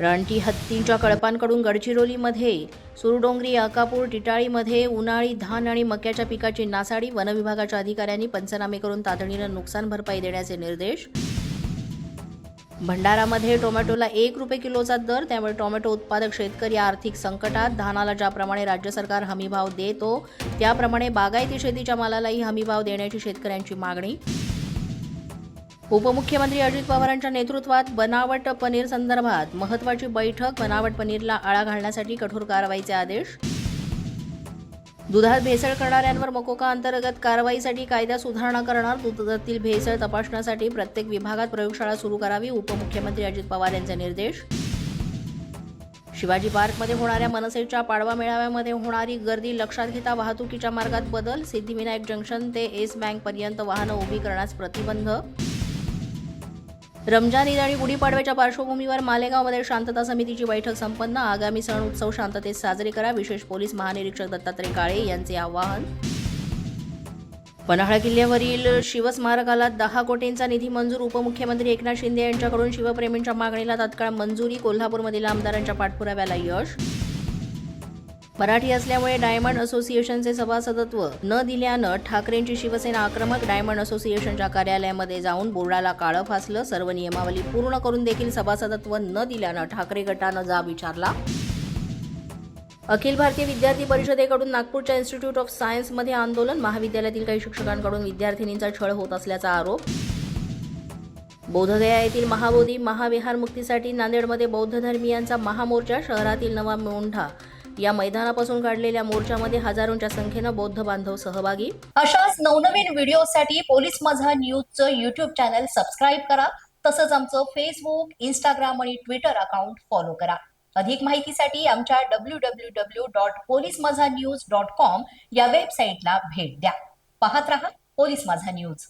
रानटी हत्तींच्या कळपांकडून गडचिरोलीमध्ये सुरडोंगरी अकापूर टिटाळीमध्ये उन्हाळी धान आणि मक्याच्या पिकाची नासाडी वनविभागाच्या अधिकाऱ्यांनी पंचनामे करून तातडीनं नुकसान भरपाई देण्याचे निर्देश. भंडारामध्ये टोमॅटोला एक रुपये किलोचा दर त्यामुळे टोमॅटो उत्पादक शेतकरी आर्थिक संकटात. धानाला ज्याप्रमाणे राज्य सरकार हमीभाव देतो त्याप्रमाणे बागायती शेतीच्या मालालाही हमीभाव देण्याची शेतकऱ्यांची मागणी. उपमुख्यमंत्री अजित पवारांच्या नेतृत्वात बनावट पनीर संदर्भात महत्वाची बैठक बनावट पनीरला आळा घालण्यासाठी कठोर कारवाईचे आदेश. दुधात भेसळ करणाऱ्यांवर मकोका अंतर्गत कारवाईसाठी कायदा सुधारणा करणार दुधातील भेसळ तपासण्यासाठी प्रत्येक विभागात प्रयोगशाळा सुरू करावी उपमुख्यमंत्री अजित पवार यांचे निर्देश. शिवाजी पार्कमध्ये होणाऱ्या मनसेच्या पाडवा मेळाव्यामध्ये होणारी गर्दी लक्षात घेता वाहतुकीच्या मार्गात बदल सिद्धिविनायक जंक्शन ते एस बँकपर्यंत वाहनं उभी करण्यास प्रतिबंध. रमजान ईद आणि गुढीपाडव्याच्या पार्श्वभूमीवर मालेगावमध्ये शांतता समितीची बैठक संपन्न. आगामी सण उत्सव शांततेत साजरे करा. विशेष पोलीस महानिरीक्षक दत्तात्रय काळे यांचे आवाहन. पन्हाळा किल्ल्यावरील शिवस्मारकाला दहा कोटींचा निधी मंजूर उपमुख्यमंत्री एकनाथ शिंदे यांच्याकडून शिवप्रेमींच्या मागणीला तात्काळ मंजुरी कोल्हापूरमधील आमदारांच्या पाठपुराव्याला यश मराठी असल्यामुळे डायमंड असोसिएशनचे सभासदत्व न दिल्यानं ठाकरेंची शिवसेना आक्रमक डायमंड असोसिएशनच्या कार्यालयामध्ये जाऊन बोर्डाला काळं फासलं. सर्व नियमावली पूर्ण करून देखील सभासदत्व न दिल्यानं ठाकरे गटानं जाब विचारला. अखिल भारतीय विद्यार्थी परिषदेकडून नागपूरच्या इन्स्टिट्यूट ऑफ सायन्समध्ये आंदोलन. महाविद्यालयातील काही शिक्षकांकडून विद्यार्थिनींचा छळ होत असल्याचा आरोप. बोधगया येथील महाबोधी महाविहार मुक्तीसाठी नांदेडमध्ये बौद्ध धर्मीयांचा महामोर्चा. शहरातील नवा मोंढा या मैदानापासून काढलेल्या मोर्चामध्ये हजारोंच्या संख्येनं बौद्ध बांधव सहभागी. अशाच नवनवीन व्हिडिओसाठी पोलीस माझा न्यूजचं युट्यूब चॅनल सबस्क्राईब करा. तसंच आमचं फेसबुक इंस्टाग्राम आणि ट्विटर अकाउंट फॉलो करा. अधिक माहितीसाठी आमच्या W W W dot police Majha news dot com या वेबसाईटला भेट द्या. पाहत रहा पोलीस माझा न्यूज.